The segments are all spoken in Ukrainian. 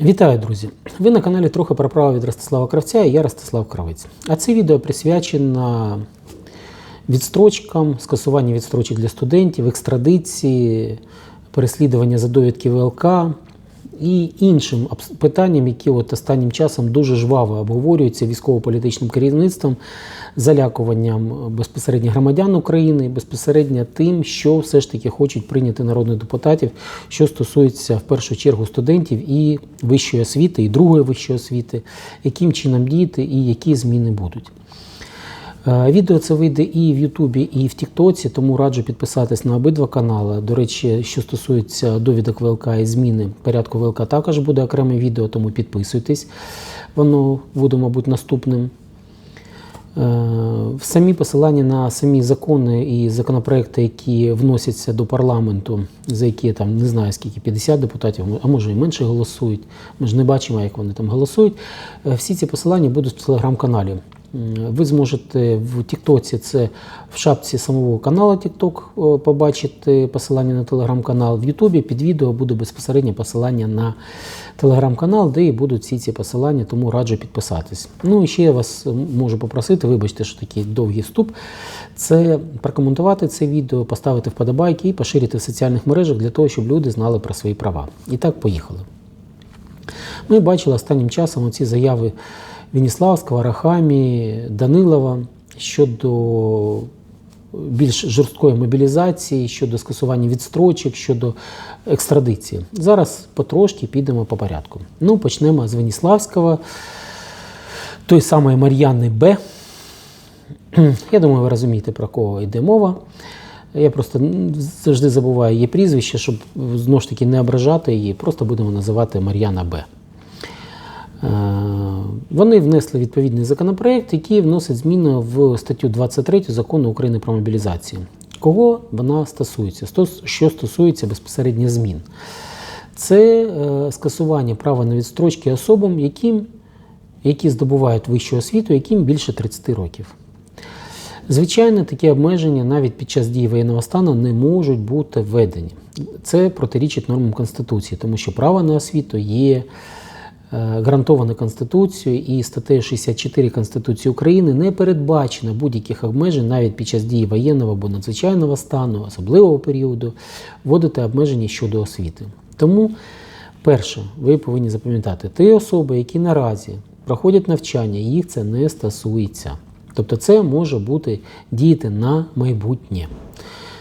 Вітаю, друзі! Ви на каналі трохи про право від Ростислава Кравця і я Ростислав Кравець. А це відео присвячено відстрочкам, скасуванню відстрочок для студентів, екстрадиції, переслідування за довідки ВЛК і іншим питанням, які от останнім часом дуже жваво обговорюються військово-політичним керівництвом, залякуванням безпосередньо громадян України, безпосередньо тим, що все ж таки хочуть прийняти народних депутатів, що стосується в першу чергу студентів і вищої освіти, і другої вищої освіти, яким чином діяти і які зміни будуть. Е, Відео це вийде і в Ютубі, і в Тіктоці, тому раджу підписатись на обидва канали. До речі, що стосується довідок ВЛК і зміни порядку ВЛК, також буде окреме відео, тому підписуйтесь. Воно буде, мабуть, наступним. Е, Самі посилання на самі закони і законопроекти, які вносяться до парламенту, за які там не знаю скільки 50 депутатів, а може і менше голосують. Ми ж не бачимо, як вони там голосують. Е, Всі ці посилання будуть в телеграм-каналі. Ви зможете в Тіктоці, це в шапці самого каналу Тікток побачити посилання на телеграм-канал. В Ютубі під відео буде безпосередньо посилання на телеграм-канал, де і будуть всі ці посилання, тому раджу підписатись. Ну і ще я вас можу попросити, вибачте, що такий довгий вступ, це прокоментувати це відео, поставити вподобайки і поширити в соціальних мережах для того, щоб люди знали про свої права. І так, поїхали. Ми бачили останнім часом ці заяви Веніславського, Рахамі, Данилова щодо більш жорсткої мобілізації, щодо скасування відстрочок, щодо екстрадиції. Зараз потрошки підемо по порядку. Ну, почнемо з Веніславського, той самої Мар'яни Б. Я думаю, ви розумієте, про кого йде мова. Я просто завжди забуваю її прізвище, щоб знову ж таки не ображати її, просто будемо називати Мар'яна Б. Вони внесли відповідний законопроект, який вносить зміни в статтю 23 закону України про мобілізацію. Кого вона стосується? Що стосується безпосередньо змін? Це е, скасування права на відстрочки особам, яким, які здобувають вищу освіту, яким більше 30 років. Звичайно, такі обмеження навіть під час дії воєнного стану не можуть бути введені. Це протирічить нормам Конституції, тому що право на освіту є е, гарантоване Конституцією і статтею 64 Конституції України не передбачено будь-яких обмежень навіть під час дії воєнного або надзвичайного стану, особливого періоду, вводити обмеження щодо освіти. Тому, перше, ви повинні запам'ятати, ті особи, які наразі проходять навчання, їх це не стосується. Тобто це може бути діяти на майбутнє.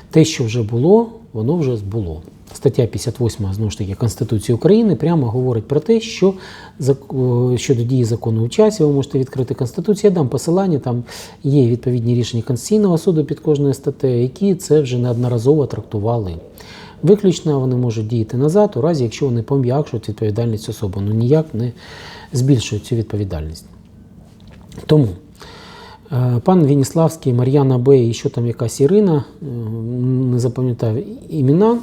Те, що вже було, воно вже було. Стаття 58 знову ж таки Конституції України прямо говорить про те, що щодо дії закону у часі, ви можете відкрити Конституцію. Я дам посилання, там є відповідні рішення Конституційного суду під кожною статтею, які це вже неодноразово трактували. Виключно вони можуть діяти назад, у разі, якщо вони пом'якшують відповідальність особи, ну ніяк не збільшують цю відповідальність. Тому Е, Пан Веніславський, Мар'яна Б. і що там якась Ірина, е, не запам'ятав імена.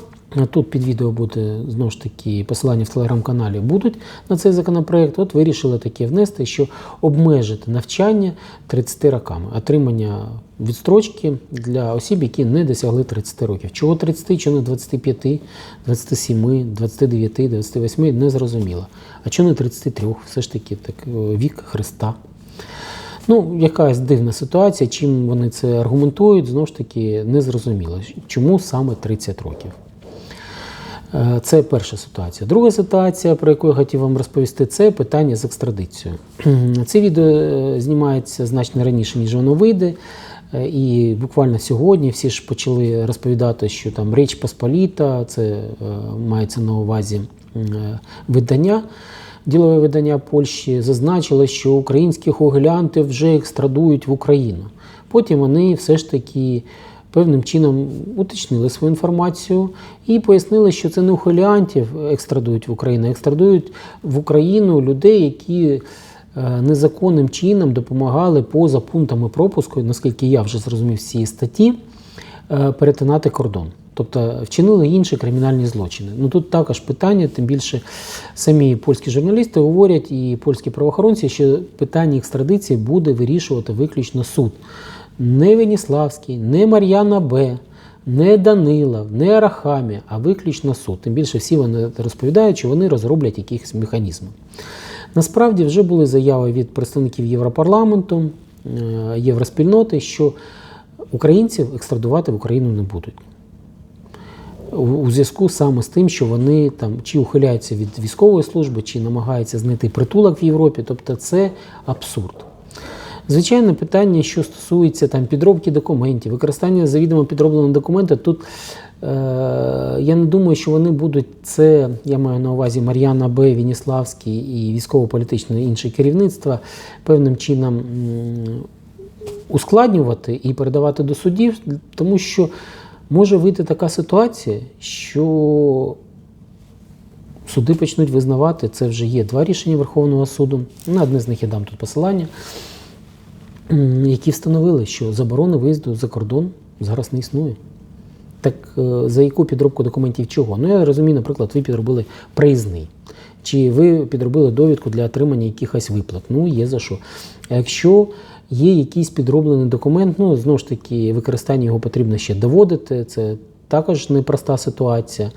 Тут під відео буде знову ж таки посилання в телеграм-каналі будуть на цей законопроект. От вирішили таке внести, що обмежити навчання 30 роками, отримання відстрочки для осіб, які не досягли 30 років. Чого 30, чого не 25, 27, 29, 28, не зрозуміло. А чого не 33? Все ж таки так, е, вік Христа. Ну, якась дивна ситуація. Чим вони це аргументують, знову ж таки, не зрозуміло. Чому саме 30 років? Е, Це перша ситуація. Друга ситуація, про яку я хотів вам розповісти, це питання з екстрадицією. Це відео е, знімається значно раніше, ніж воно вийде. Е, І буквально сьогодні всі ж почали розповідати, що там Річ Посполіта, це мається на увазі видання. Ділове видання Польщі зазначило, що українських ухилянтів вже екстрадують в Україну. Потім вони все ж таки певним чином уточнили свою інформацію і пояснили, що це не ухилянтів екстрадують в Україну, екстрадують в Україну людей, які е, незаконним чином допомагали поза пунктами пропуску, наскільки я вже зрозумів з цієї статті, е, перетинати кордон. Тобто вчинили інші кримінальні злочини. Ну тут також питання, тим більше самі польські журналісти говорять і польські правоохоронці, що питання екстрадиції буде вирішувати виключно суд. Не Веніславський, не Мар'яна Б. не Данилов, не Арахамі, а виключно суд. Тим більше всі вони розповідають, що вони розроблять якісь механізми. Насправді вже були заяви від представників Європарламенту, е, Євроспільноти, що українців екстрадувати в Україну не будуть. У зв'язку саме з тим, що вони там чи ухиляються від військової служби, чи намагаються знайти притулок в Європі. Тобто це абсурд. Звичайно, питання, що стосується там підробки документів, використання завідомо підробленого документа, тут е, я не думаю, що вони будуть це, я маю на увазі Мар'яна Б. Вініславський і військово-політичне інше керівництво певним чином ускладнювати і передавати до судів, тому що може вийти така ситуація, що суди почнуть визнавати, це вже є два рішення Верховного суду. На одне з них я дам тут посилання, які встановили, що заборони виїзду за кордон зараз не існує. Так е, за яку підробку документів чого? Ну я розумію, наприклад, ви підробили проїзний. Чи ви підробили довідку для отримання якихось виплат? Ну, є за що. Якщо є якийсь підроблений документ, ну знову ж таки, використання його потрібно ще доводити. Це також непроста ситуація.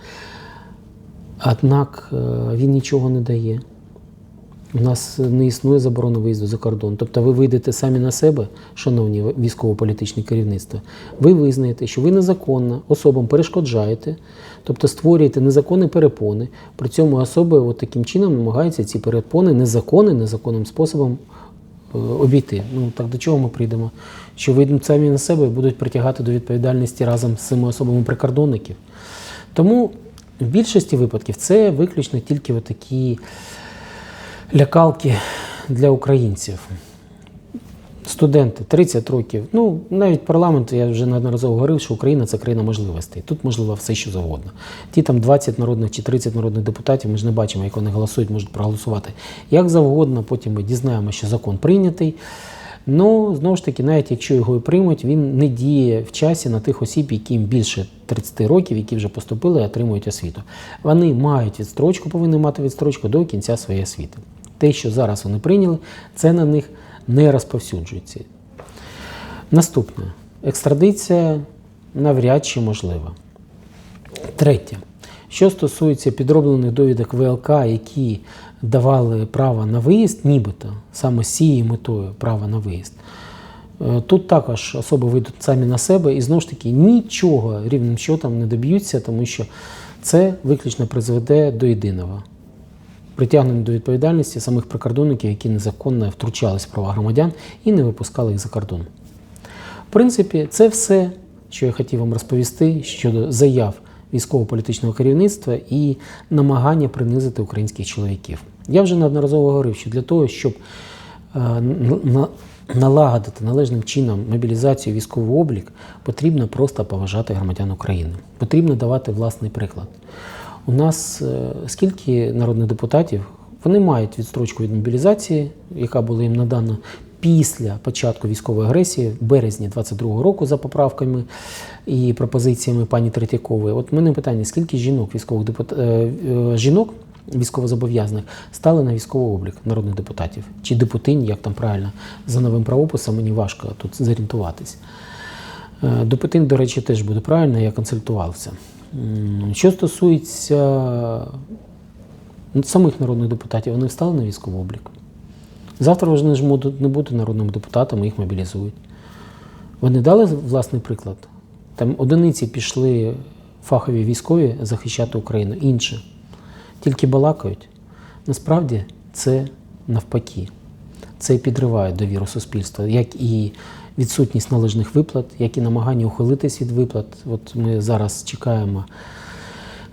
Однак е, він нічого не дає. У нас не існує заборони виїзду за кордон. Тобто ви вийдете самі на себе, шановні військово-політичні керівництва, ви визнаєте, що ви незаконно особам перешкоджаєте, тобто створюєте незаконні перепони. При цьому особи от таким чином намагаються ці перепони незаконним, незаконним способом е, обійти. Ну так до чого ми прийдемо? Що вийдуть самі на себе і будуть притягати до відповідальності разом з цими особами прикордонників. Тому в більшості випадків це виключно тільки такі лякалки для українців. Студенти 30 років. Ну, навіть парламент, я вже неодноразово говорив, що Україна це країна можливостей. Тут можливо все, що завгодно. Ті там 20 народних чи 30 народних депутатів, ми ж не бачимо, як вони голосують, можуть проголосувати як завгодно. Потім ми дізнаємося, що закон прийнятий. Ну, знову ж таки, навіть якщо його і приймуть, він не діє в часі на тих осіб, яким більше 30 років, які вже поступили і отримують освіту. Вони мають відстрочку, повинні мати відстрочку до кінця своєї освіти. Те, що зараз вони прийняли, це на них не розповсюджується. Наступне. Екстрадиція навряд чи можлива. Третє. Що стосується підроблених довідок ВЛК, які давали право на виїзд, нібито саме з цією метою право на виїзд, е, тут також особи вийдуть самі на себе і знову ж таки нічого рівним счетом не доб'ються, тому що це виключно призведе до єдиного притягнення до відповідальності самих прикордонників, які незаконно втручались в права громадян і не випускали їх за кордон. В принципі, це все, що я хотів вам розповісти щодо заяв військово-політичного керівництва і намагання принизити українських чоловіків. Я вже неодноразово говорив, що для того, щоб е, налагодити належним чином мобілізацію військовий облік, потрібно просто поважати громадян України. Потрібно давати власний приклад. У нас е, скільки народних депутатів вони мають відстрочку від мобілізації, яка була їм надана після початку військової агресії в березні 22-го року за поправками і пропозиціями пані Третьякової. От мене питання: скільки жінок військових депутат жінок військовозобов'язаних стали на військовий облік народних депутатів чи депутинь, як там правильно за новим правописом, мені важко тут зорієнтуватись. Е, питань, до речі, теж буде правильно, я консультувався. Що стосується ну, самих народних депутатів, вони встали на військовий облік. Завтра вони ж можуть не бути народними депутатами, їх мобілізують. Вони дали власний приклад. Там одиниці пішли фахові військові захищати Україну, інші тільки балакають. Насправді це навпаки. Це підриває довіру суспільства, як і відсутність належних виплат, як і намагання ухилитись від виплат. От ми зараз чекаємо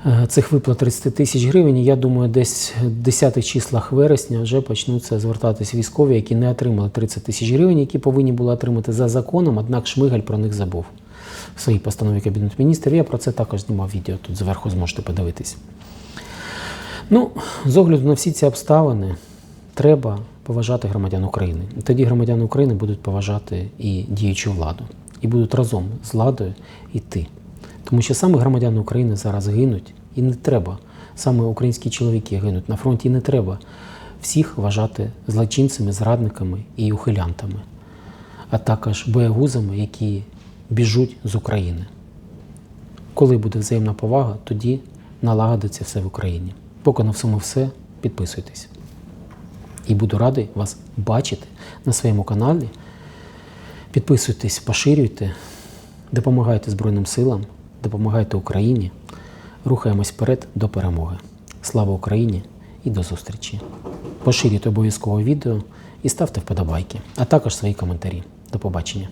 е, цих виплат 30 тисяч гривень. Я думаю, десь в 10 числах вересня вже почнуться звертатись військові, які не отримали 30 тисяч гривень, які повинні були отримати за законом, однак Шмигаль про них забув в своїй постанові Кабінету міністрів. Я про це також знімав відео. Тут зверху зможете подивитись. Ну, з огляду на всі ці обставини, треба поважати громадян України. Тоді громадяни України будуть поважати і діючу владу, і будуть разом з владою йти. Тому що саме громадяни України зараз гинуть, і не треба. Саме українські чоловіки гинуть на фронті, і не треба всіх вважати злочинцями, зрадниками і ухилянтами, а також боягузами, які біжуть з України. Коли буде взаємна повага, тоді налагодиться все в Україні. Поки на всьому все, підписуйтесь. І буду радий вас бачити на своєму каналі. Підписуйтесь, поширюйте, допомагайте Збройним силам, допомагайте Україні. Рухаємось вперед до перемоги. Слава Україні і до зустрічі! Поширюйте обов'язково відео і ставте вподобайки, а також свої коментарі. До побачення!